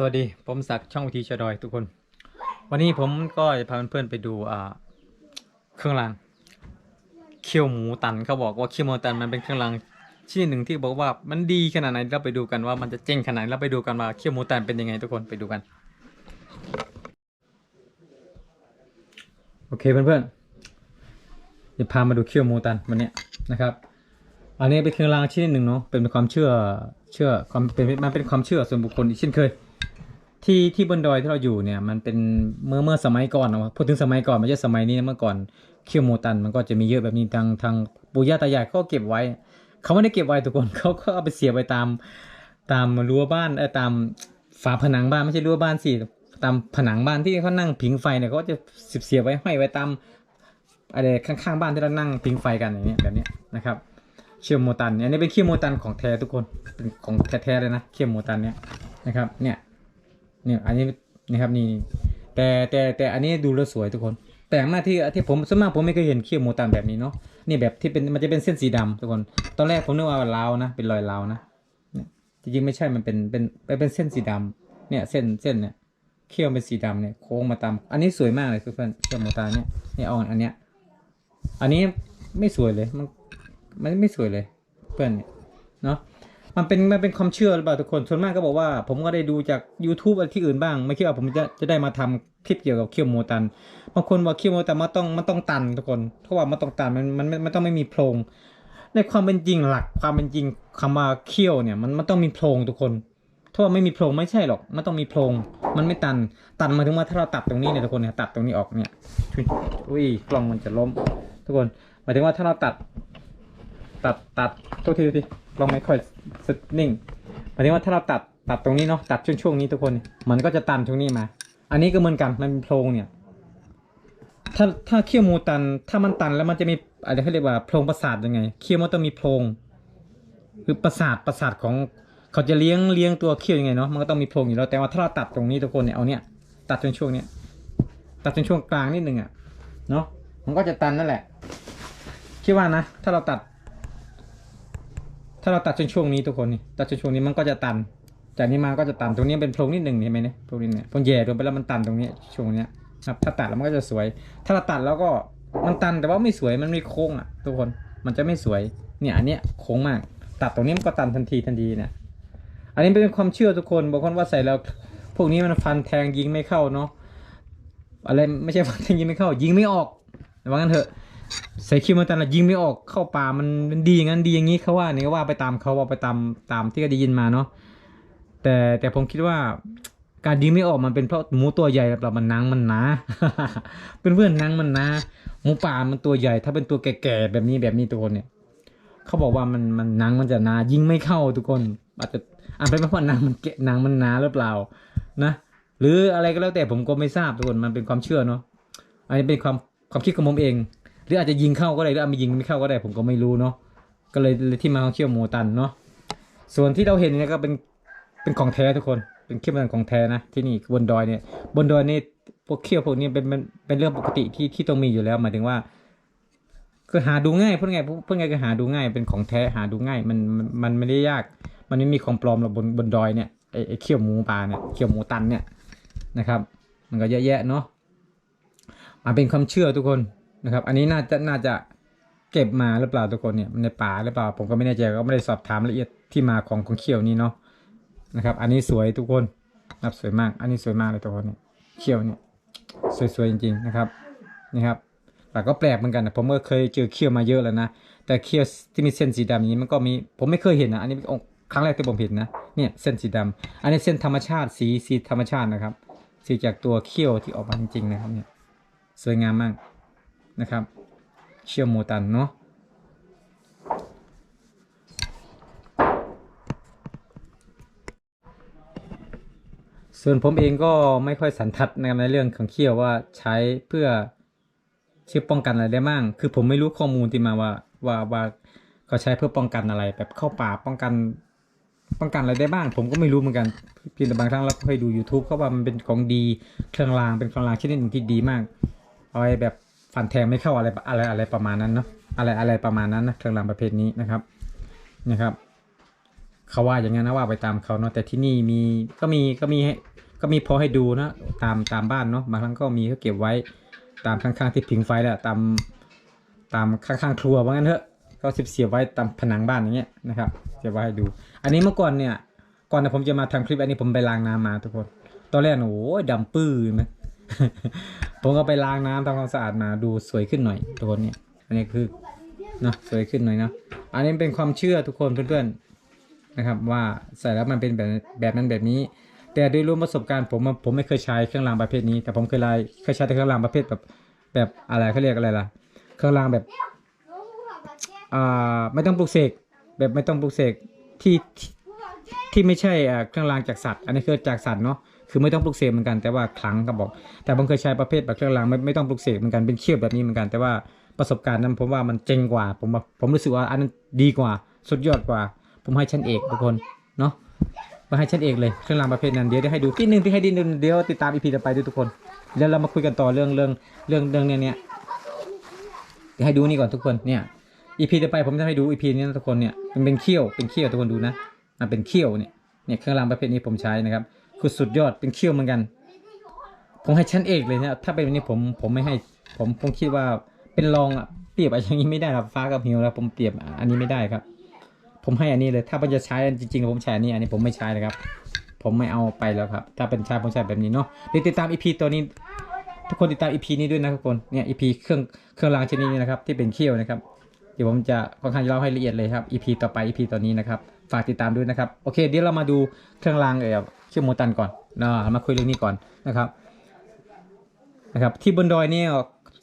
สวัสดี ผมศักดิ์ช่องวิธีชดอยทุกคน วันนี้ผมก็จะพาเพื่อนๆไปดูอ่าเครื่องรางเคี่ยวหมูตันเขาบอกว่าเคี่ยวหมูตันมันเป็นเครื่องรางชนิดหนึ่งที่บอกว่ามันดีขนาดไหนเราไปดูกันว่ามันจะเจ๋งขนาดไหนเราไปดูกันว่าเคี่ยวหมูตันเป็นยังไงทุกคนไปดูกัน โอเคเพื่อนๆจะพามาดูเคี่ยวหมูตันวันนี้นะครับ อันนี้เป็นเครื่องรางชนิดหนึ่งเนาะเป็นความเชื่อเชื่อความเป็นมันเป็นความเชื่อส่วนบุคคลอีกเช่นเคย ที่ที่บนดอยที่เราอยู่เนี่ยมันเป็นเมื่อเมื่อสมัยก่อนนะพูดถึงสมัยก่อนไม่ใช่สมัยนี้นะเมื่อก่อนเคียวโมตันมันก็จะมีเยอะแบบนี้ทางทางปู่ย่าตายายเขาก็เก็บไว้ เขาไม่ได้เก็บไว้ทุกคนเขาก็เอาไปเสียไว้ตาม ตามรั้วบ้านเออตามฝาผนังบ้านไม่ใช่รั้วบ้านสิตามผนังบ้านที่เขานั่งผิงไฟเนี่ยเขาก็จะสียบเสียไว้ห้อยไว้ตามอะไรข้างๆบ้านที่เรานั่งผิงไฟกันอย่างเงี้ยแบบนี้นะครับเคียวโมตันอันนี้เป็นเคียวโมตันของแท้ทุกคนเป็นของแท้ๆเลยนะเคียวโมตันเนี่ยนะครับเนี่ย เนี่ยอันนี้นะครับนี่แต่แต่แต่อันนี้ดูแล้วสวยทุกคนแต่งมาที่ที่ผมส่วนมากผมไม่เคยเห็นเขี้ยวโมตันแบบนี้เนาะนี่แบบที่เป็นมันจะเป็นเส้นสีดำทุกคนตอนแรกผมนึกว่าลาวนะเป็นรอยลาวนะจริงๆไม่ใช่มันเป็นเป็นเป็นเส้นสีดำเนี่ยเส้นเส้นเนี่ยเขี้ยวเป็นสีดำเนี่ยโค้งมาตาม อันนี้สวยมากเลยเพื่อนเขี้ยวโมตันเนี่ยนี่เอาอันเนี้ยอันนี้ไม่สวยเลยมันมันไม่สวยเลย เพื่อนเนี่ยเนาะ มันเป็นมันเป็นความเชื่อหรือเปล่าทุกคนส่วนมากก็บอกว่า ผมก็ได้ดูจาก YouTube อะไรที่อื่นบ้าง ไม่คิดว่าผมจะจะได้มาทำคลิปเกี่ยวกับเคี่ยวโมตันบางคนบอกเคี่ยวโมตันมันต้องมันต้องตันทุกคนเพราะว่ามันต้องตันมันมันมันมันต้องไม่มีโพรง ในความเป็นจริงหลักความเป็นจริงคำว่าเคี่ยวเนี่ยมันมันต้องมีโพรงทุกคน ถ้าว่าไม่มีโพรงไม่ใช่หรอกมันต้องมีโพรงมันไม่ตันตันหมายถึงว่าถ้าเราตัดตรงนี้เนี่ยทุกคนเนี่ยตัดตรงนี้ออกเนี่ยอุ้ยกล้องมันจะล้ม ทุกคนหมายถึงว่าถ้าเราตัด ตัดตัดโทษทีโทษที ลองไม่ค่อยสนิ่งหมายถึงว่าถ้าเราตัดตัดตรงนี้เนาะตัดช่วงช่วงนี้ทุกคน มันก็จะตันตรงนี้มา อันนี้ก็เหมือนกันมันเป็นโพรงเนี่ย ถ้าถ้าเคี่ยวมูตัน ถ้ามันตันแล้วมันจะมีอะไรเขาเรียกว่าโพรงประสาทยังไงเคี่ยวมันต้องมีโพรงคือประสาทประสาทของเขาจะเลี้ยงเลี้ยงตัวเคี่ยวยังไงเนาะมันก็ต้องมีโพรงอยู่แล้วแต่ว่าถ้าเราตัดตรงนี้ทุกคนเนี่ยเอาเนี่ยตัดจนช่วงเนี้ยตัดจนช่วงกลางนิดนึงอะเนาะมันก็จะตันนั่นแหละคิดว่านะ ถ้าเราตัด ถ้าเราตัดจนช่วงนี้ทุกคนนี่ตัดจนช่วงนี้มันก็จะตัน จากนี้มาก็จะตันตรงนี้เป็นโพรงนิดหนึ่งเห็นไหมเนี่ยโพรงนิดเนี่ยผมแย่ลงไปแล้วมันตันตรงนี้ช่วงเนี้ยครับถ้าตัดแล้วมันก็จะสวย ถ้าเราตัดแล้วก็มันตันแต่ว่าไม่สวยมันไม่โค้งอะ ทุกคนมันจะไม่สวยเนี่ยอันเนี้ยโค้งมาก ตัดตรงนี้มันก็ตันทันทีทันทีเนี่ยอันนี้เป็นความเชื่อทุกคนบางคนว่าใส่แล้วพวกนี้มันฟันแทงยิงไม่เข้าเนาะอะไรไม่ใช่ฟันแทงยิงไม่เข้า ยิงไม่ออกว่างั้นเถอะ ใส่คิวมาแต่ละยิงไม่ออกเข้าป่ามันมันดีอย่างนั้นดีอย่างนี้เขาว่านี่ก็ว่าไปตามเขาว่าไปตามตามที่ก็ได้ยินมาเนาะแต่แต่ผมคิดว่าการยิงไม่ออกมันเป็นเพราะหมูตัวใหญ่หรือเปล่ามันนังมันหนาเป็นเพื่อนนังมันหนาหมูป่ามันตัวใหญ่ ถ้าเป็นตัวแก่ๆแบบนี้แบบนี้ทุกคนเนี่ยเขาบอกว่ามันมันนังมันจะหนายิงไม่เข้าทุกคน อาจจะอาจเป็นเพราะนังมันเกะนังมันหนาหรือเปล่านะหรืออะไรก็แล้วแต่ผมก็ไม่ทราบทุกคนมันเป็นความเชื่อเนาะอันนี้เป็นความความคิดของผมเอง หรืออาจจะยิงเข้าก็ได้หรืออาจจะยิงไม่เข้าก็ได้ ผมก็ไม่รู้เนาะก็เลยที่มาของเขี้ยวหมูตันเนาะส่วนที่เราเห็นเนี่ยก็เป็นเป็นของแท้ทุกคนเป็นเขี้ยวหมูตันของแท้นะที่นี่บนดอยเนี่ยบนดอยนี่พวกเขี้ยวพวกนี้เป็นเป็นเป็นเรื่องปกติที่ที่ต้องมีอยู่แล้วหมายถึงว่าคือหาดูง่ายเพูดง่ายพูดง่ายก็หาดูง่ายเป็นของแท้หาดูง่ายมันมันมันไม่ได้ยาก มันไม่มีของปลอมหรอกบนบนดอยเนี่ยไอ้ไอ้เขี้ยวหมูปลาเนี่ยเขี้ยวหมูตันเนี่ยนะครับ มันก็เยอะแยะเนาะมันเป็นความเชื่อทุกคน นะครับ อันนี้น่าจะน่าจะเก็บมาหรือเปล่าทุกคนเนี่ยในป่าหรือเปล่า ผมก็ไม่แน่ใจก็ไม่ได้สอบถามละเอียดที่มาของของเขี้ยวนี้เนาะนะครับ อันนี้สวยทุกคนนะครับสวยมาก อันนี้สวยมากเลยทุกคนเนี่ยเขี้ยวเนี่ยสวยๆจริง ๆนะครับนี่ครับแต่ก็แปลกเหมือนกันนะผมก็เคยเจอเขี้ยวมาเยอะแล้วนะแต่เขี้ยวที่มีเส้นสีดำอย่างนี้มันก็มีผมไม่เคยเห็นนะอันนี้ครั้งแรกที่ผมเห็นนะเนี่ยเส้นสีดำอันนี้เส้นธรรมชาติสีสีธรรมชาตินะครับ สีจากตัวเขี้ยวที่ออกมาจริงๆนะครับเนี่ยสวยงามมาก นะครับ เชี่ยวโมตันเนาะส่วนผมเองก็ไม่ค่อยสันทัดนะครับในเรื่องของเขี้ยวว่าใช้เพื่อเชื่อป้องกันอะไรได้บ้าง คือผมไม่รู้ข้อมูลที่มาว่าว่าว่าเขาใช้เพื่อป้องกันอะไร แบบเข้าป่าป้องกัน ป้องกันอะไรได้บ้าง ผมก็ไม่รู้เหมือนกันเพียงแต่บางครั้งเราเคยดู YouTube เขาว่ามันเป็นของดีเครื่องรางเป็นเครื่องรางชนิดหนึ่งที่ดีมากเอาไว้แบบ ฟันแทงไม่เข้าอะไรอะไรอะไรประมาณนั้นเนาะอะไรอะไรประมาณนั้นนะเครื่องรางประเภทนี้นะครับนะครับเขาว่าอย่างนั้นนะว่าไปตามเขาเนาะแต่ที่นี่มีก็มีก็มีให้ก็มีพอให้ดูนะตามตามบ้านเนาะบางครั้งก็มีเขาเก็บไว้ตามข้างๆที่พิงไฟแหละตามตามข้างๆครัวว่างั้นเถอะก็เสียบเสียบไว้ตามผนังบ้านอย่างเงี้ยนะครับเสียบไว้ให้ดู อันนี้เมื่อก่อนเนี่ยก่อนที่ผมจะมาทำคลิปอันนี้ผมไปล้างน้ำมาทุกคน ตอนแรกโอ้ยดำปื้อไหม ผมก็ไปล้างน้ำทำความสะอาดมาดูสวยขึ้นหน่อยทุกคนเนี่ยอันนี้คือเนาะสวยขึ้นหน่อยเนาะอันนี้เป็นความเชื่อทุกคนเพื่อนๆนะครับ ว่าใส่แล้วมันเป็นแบบแบบนั้นแบบนี้ แต่โดยรวมประสบการณ์ผมผมไม่เคยใช้เครื่องรางประเภทนี้ แต่ผมเคยไลเคยใช้แต่เครื่องรางประเภทแบบแบบอะไรเขาเรียกอะไรล่ะ เครื่องรางแบบอ่าไม่ต้องปลุกเสกแบบไม่ต้องปลุกเสกที่ที่ไม่ใช่เครื่องรางจากสัตว์ อันนี้คือจากสัตว์เนาะ คือไม่ต้องปลุกเสกเหมือนกันแต่ว่าคลังก็บอก แต่ผมเคยใช้ประเภทแบบเครื่องรางไม่ไม่ต้องปลุกเสกเหมือนกันเป็นเขี้ยวแบบนี้เหมือนกันแต่ว่าประสบการณ์นั้นผมว่ามันเจ๋งกว่า ผมว่าผมรู้สึกว่าอันนั้นดีกว่า สุดยอดกว่า ผมให้ชั้นเอกทุกคนเนาะมาให้ชั้นเอกเลยเครื่องรางประเภทนั้นเดี๋ยวได้ให้ดูที่หนึ่งที่ให้ดีหนึ่งเดี๋ยวติดตามอีพีต่อไปด้วยทุกคน แล้วเรามาคุยกันต่อเรื่องเรื่องเรื่องเรื่องเนี้ยเนี้ยให้ดูนี่ก่อนทุกคนเนี่ยอีพีต่อไปผมจะให้ดูอีพีนี้นะทุกคนเนี่ยมันเป็นเขี้ยวเป็นเขี้ยวทุกคนดูนะมันเป็นเขี้ยวเนี่ยเนี่ยเครื่องรางประเภทนี้ผมใช้นะครับ คือสุดยอดเป็นเขี้ยวเหมือนกัน ผมให้ชั้นเอกเลยเนี่ยถ้าเป็นแบบนี้ผมผมไม่ให้ ผมผมคิดว่าเป็นรองอะเปรียบอะไรอย่างนี้ไม่ได้ครับฟ้ากับหิวแล้วผมเปรียบอันนี้ไม่ได้ครับ ผมให้อันนี้เลย ถ้าผมจะใช้จริงๆผมใช้อันนี้ อันนี้ผมไม่ใช้เลยครับ ผมไม่เอาไปแล้วครับ ถ้าเป็นใช้ผมใช้แบบนี้เนาะเดี๋ยวติดตามอีพีตัวนี้ ทุกคนติดตามอีพีนี้ด้วยนะทุกคนเนี่ยอีพีเครื่องเครื่องรางชนิดนี้นะครับ ที่เป็นเขี้ยวนะครับเดี๋ยวผมจะค่อนข้างจะเล่าให้ละเอียดเลยครับ EP ต่อไป EP ตัวนี้นะครับฝากติดตามด้วยนะครับโอเคเดี๋ยวเรามาดูเครื่องรางเอ่อ ชื่อมโมตันก่อนนะเรามาคุยเรื่องนี้ก่อนนะครับนะครับที่บนดอยเนี่ย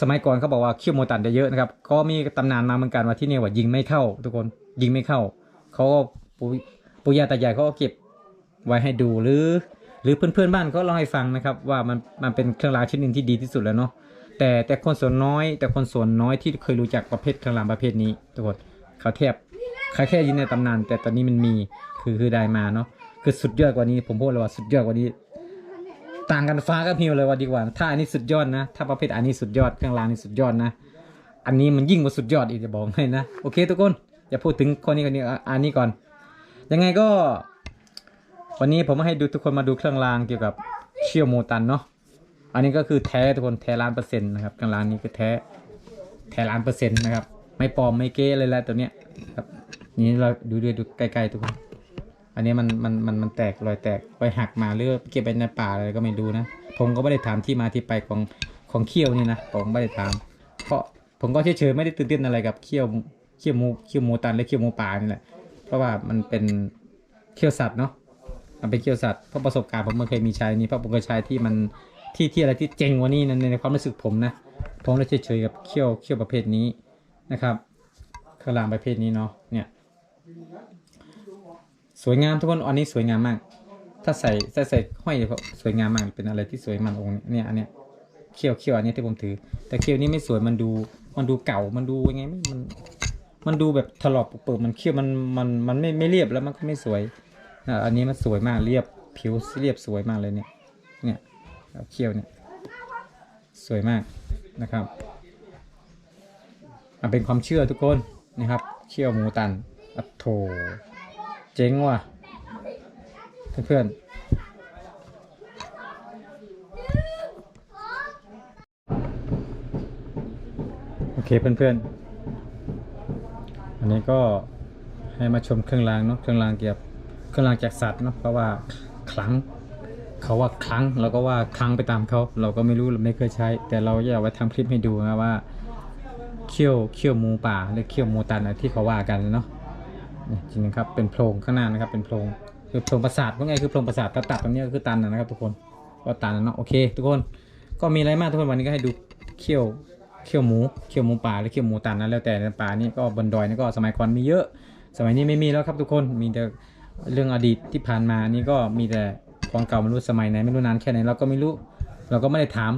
สมัยก่อนเขาบอกว่าเขี้ยวโมตันจะเยอะนะครับก็มีตำนานมาเหมือนกันว่าที่นี่ว่ายิงไม่เข้า ทุกคนยิงไม่เข้าเขาก็ปูปูยาตายายเขาก็เก็บไว้ให้ดูหรือ หรือเพื่อนๆบ้านก็เล่าให้ฟังนะครับ ว่ามันมันเป็นเครื่องรางชนิดหนึ่งที่ดีที่สุดแล้วเนาะแต่แต่คนส่วนน้อย แต่คนส่วนน้อยที่เคยรู้จักประเภทเครื่องรางประเภทนี้ทุกคนเขาเทียบเขาแค่ยินในตำนาน แต่ตอนนี้มันมีคือคือได้มาเนาะ คือสุดยอดกว่านี้ผมพูดเลยว่าสุดยอดกว่านี้ ต่างกันฟ้ากับหิวเลยว่าดีกว่า ถ้าอันนี้สุดยอดนะ ถ้าประเภทอันนี้สุดยอดเครื่องรางนี่สุดยอดนะ อันนี้มันยิ่งกว่าสุดยอดอีกจะบอกให้นะ โอเคทุกคน อย่าพูดถึงคนนี้คนนี้อะอันนี้ก่อน ยังไงก็ วันนี้ผมให้ดูทุกคนมาดูเครื่องรางเกี่ยวกับเชี่ยวโมตันเนาะ อันนี้ก็คือแท้ทุกคนแท้ล้านเปอร์เซ็นต์นะครับกลางรานนี้คือแท้แท้ล้านเปอร์เซ็นต์นะครับ ไม่ปลอมไม่เก้เลยแหละตัวเนี้ยครับ นี่เราดูดูดูใกล้ๆทุกคน อันนี้มันมันมันมันแตกรอยแตกรอยหักมาหรือเก็บไปในป่าอะไรก็ไม่รู้นะ ผมก็ไม่ได้ถามที่มาที่ไปของของเขี้ยวนี่นะผมไม่ได้ถาม เพราะผมก็เฉยๆไม่ได้ตื่นเต้นอะไรกับเขี้ยวเขี้ยวมูเขี้ยวมูตันและเขี้ยวมูป่านี่แหละเพราะว่ามันเป็นเขี้ยวสัตว์เนาะมันเป็นเขี้ยวสัตว์เพราะประสบการณ์ผมไม่เคยมีใช้นี่เพราะผมเคยใช้ที่มันที่ที่อะไรที่เจ๋งกว่านี้ในในความรู้สึกผมนะผมเลยเฉยๆกับเขี้ยวเขี้ยวประเภทนี้นะครับเครื่องรางประเภทนี้เนาะเนี่ย สวยงามทุกคนอันนี้สวยงามมาก ถ้าใส่ใส่ใส่ห้อยก็สวยงามมากเป็นอะไรที่สวยมันองค์เนี่ยอันเนี้ยเขี้ยวเขี้ยวอันนี้ที่ผมถือ แต่เขี้ยวนี้ไม่สวยมันดูมันดูเก่ามันดูยังไงไม่มันมันดูแบบถลอกเปิดมันเขี้ยวมันมันมันไม่ไม่เรียบแล้วมันก็ไม่สวยอันนี้มันสวยมากเรียบผิวเรียบสวยมากเลยเนี่ยเนี่ยเขี้ยวเนี่ยสวยมากนะครับมันเป็นความเชื่อทุกคนนะครับ เขี้ยวหมูตันอัดโถ เจ๋งว่ะ เพื่อนๆ โอเคเพื่อนๆ อันนี้ก็ให้มาชมเครื่องรางเนาะ เครื่องรางเกี่ยวกับเครื่องรางจากสัตว์เนาะ เพราะว่าคลังเขาว่าคลังเราก็ว่าคลังไปตามเขา เราก็ไม่รู้เราไม่เคยใช้ แต่เราอยากไว้ทำคลิปให้ดูนะว่าเขี้ยวเขี้ยวมูป่าหรือเขี้ยวมูตันอะที่เขาว่ากันเนาะ นี่จริงนะครับเป็นโพรงข้างหน้านะครับเป็นโพรงคือโพรงประสาทว่าไงคือโพรงประสาทถ้าตัดตรงนี้ก็คือตันนะครับทุกคนก็ตันนะเนาะโอเค ทุกคนก็มีอะไรมากทุกคนวันนี้ก็ให้ดูเขี้ยวเขี้ยวหมูเขี้ยวหมูป่าหรือเขี้ยวหมูตันนะแล้วแต่ป่านี่ก็บนดอยนี่ก็สมัยก่อนมีเยอะ สมัยนี้ไม่มีแล้วครับทุกคนมีแต่เรื่องอดีตที่ผ่านมานี่ก็มีแต่ของเก่าไม่รู้สมัยไหนไม่รู้นานแค่ไหนเราก็ไม่รู้ เราก็ไม่ได้ถาม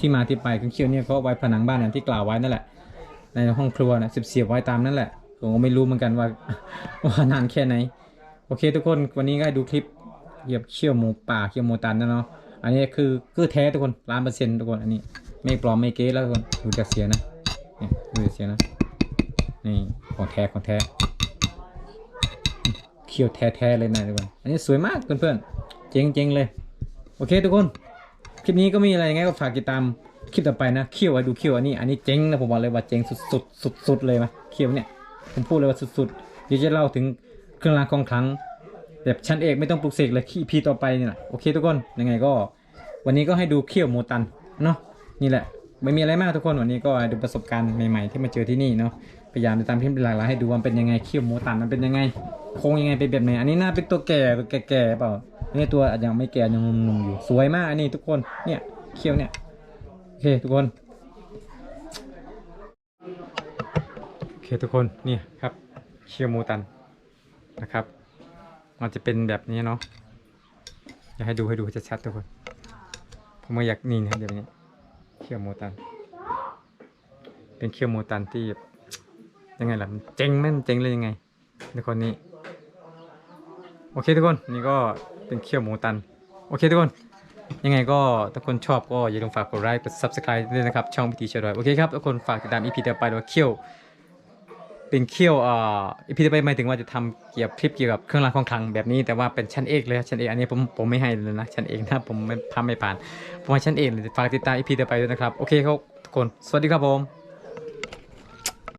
ที่มาที่ไปของเคียวเนี่ยเขาไว้ผนังบ้านอย่างที่กล่าวไว้นั่นแหละในห้องครัวนะเสียบไว้ตามนั่นแหละ ผมก็ไม่รู้เหมือนกันว่าว่านานแค่ไหน โอเคทุกคนวันนี้ก็ดูคลิปเหยียบเชี่ยวหมูป่าเชี่ยวหมูตันนะเนาะอันนี้คือคือแท้ทุกคนล้านเปอร์เซ็นต์ทุกคนอันนี้ ไม่ปลอมไม่เก๊แล้วทุกคนดูจากเสียนะนี่ดูจากเสียนะนี่ของแท้ของแท้เคี่ยวแท้ๆเลยนะทุกคนอันนี้สวยมากเพื่อนๆเจ๋งๆเลยโอเคทุกคนคลิปนี้ก็มีอะไรยังไงก็ฝากติดตามคลิปต่อไปนะเคี่ยวไว้ดูเคี่ยวอันนี้อันนี้เจ๋งนะผมบอกเลยว่าเจ๋งสุดๆสุดๆเลยนะเคี่ยวเนี่ย ผมพูดเลยว่าสุดๆเดี๋ยวจะเล่าถึงเครื่องรางของขลังแบบชั้นเอกไม่ต้องปลุกเสกเลยขี้พีต่อไปนี่แหละโอเคทุกคนยังไงก็ วันนี้ก็ให้ดูเคี่ยวโมตันเนาะนี่แหละไม่มีอะไรมากทุกคนวันนี้ก็ดูประสบการณ์ใหม่ๆที่มาเจอที่นี่เนาะพยายามติดตามคลิปหลากหลายให้ดูว่ามันเป็นยังไงเคี่ยวโมตันมันเป็นยังไงโครงยังไงเป็นแบบไหนอันนี้น่าเป็นตัวแก่ตัวแก่ๆเปล่าอันนี้ตัวยังไม่แก่ยังหนุ่มๆอยู่สวยมากอันนี้ทุกคนเนี่ยเคี่ยวเนี่ยโอเคทุกคนโอ เคทุกคนนี่ครับเคี่ยวโมตันนะครับ มันจะเป็นแบบนี้เนาะอยากให้ดูให้ดูชัดๆทุกคน ผมก็อยากนี่นะครับแบบนี้เคี่ยวโมตัน เป็นเคี่ยวโมตันที่แบบยังไงล่ะมันเจ๋งแม่นเจ๋งเลยยังไงในคนนี้โอเคทุกคนนี่ก็เป็นเคี่ยวโมตัน โอเคทุกคน ยังไงก็ถ้าคนชอบก็อย่าลืมฝากกดไลค์กด subscribe ด้วยนะครับ ช่องพิธีเชยร์ดอยโอเคครับทุกคนฝากติดตาม EP ต่อไปด้วยว่าเคี่ยว เป็นเคี่ยวอ่า EP ต่อไปหมายถึงว่าจะทำเกี่ยวกับคลิปเกี่ยวกับเครื่องรางของขลังแบบนี้แต่ว่าเป็นชั้นเอกเลยชั้นเอกอันนี้ผมผมไม่ให้เลยนะชั้นเอกนะผมไม่ทำไม่ผ่านผมให้ชั้นเอกเลยฝากติดตาม EP ต่อไปด้วยนะครับโอเคครับทุกคนสวัสดีครับผม